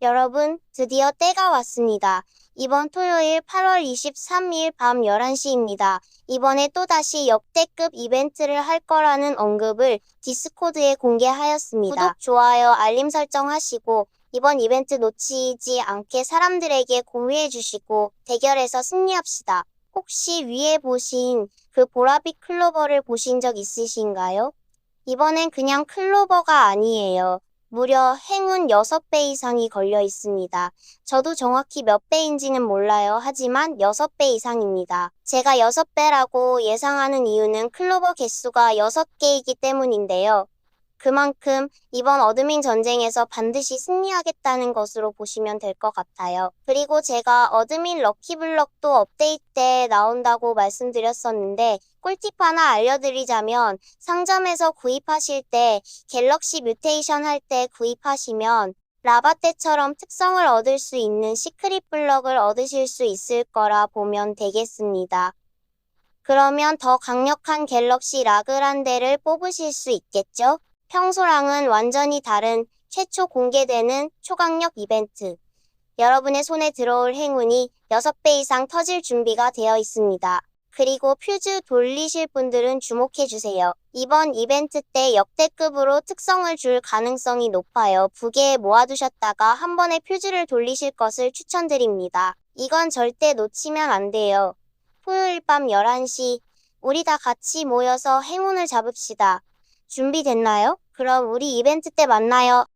여러분, 드디어 때가 왔습니다. 이번 토요일 8월 23일 밤 11시입니다. 이번에 또다시 역대급 이벤트를 할 거라는 언급을 디스코드에 공개하였습니다. 구독, 좋아요, 알림 설정 하시고 이번 이벤트 놓치지 않게 사람들에게 공유해 주시고 대결에서 승리합시다. 혹시 위에 보신 그 보라빛 클로버를 보신 적 있으신가요? 이번엔 그냥 클로버가 아니에요. 무려 행운 6배 이상이 걸려 있습니다. 저도 정확히 몇 배인지는 몰라요. 하지만 6배 이상입니다. 제가 6배라고 예상하는 이유는 클로버 개수가 6개이기 때문인데요. 그만큼 이번 어드민 전쟁에서 반드시 승리하겠다는 것으로 보시면 될 것 같아요. 그리고 제가 어드민 럭키블럭도 업데이트 때 나온다고 말씀드렸었는데 꿀팁 하나 알려드리자면 상점에서 구입하실 때 갤럭시 뮤테이션 할 때 구입하시면 라바 때처럼 특성을 얻을 수 있는 시크릿 블럭을 얻으실 수 있을 거라 보면 되겠습니다. 그러면 더 강력한 갤럭시 라그란데를 뽑으실 수 있겠죠? 평소랑은 완전히 다른 최초 공개되는 초강력 이벤트. 여러분의 손에 들어올 행운이 6배 이상 터질 준비가 되어 있습니다. 그리고 퓨즈 돌리실 분들은 주목해주세요. 이번 이벤트 때 역대급으로 특성을 줄 가능성이 높아요. 부계에 모아두셨다가 한 번에 퓨즈를 돌리실 것을 추천드립니다. 이건 절대 놓치면 안 돼요. 토요일 밤 11시, 우리 다 같이 모여서 행운을 잡읍시다. 준비됐나요? 그럼 우리 이벤트 때 만나요.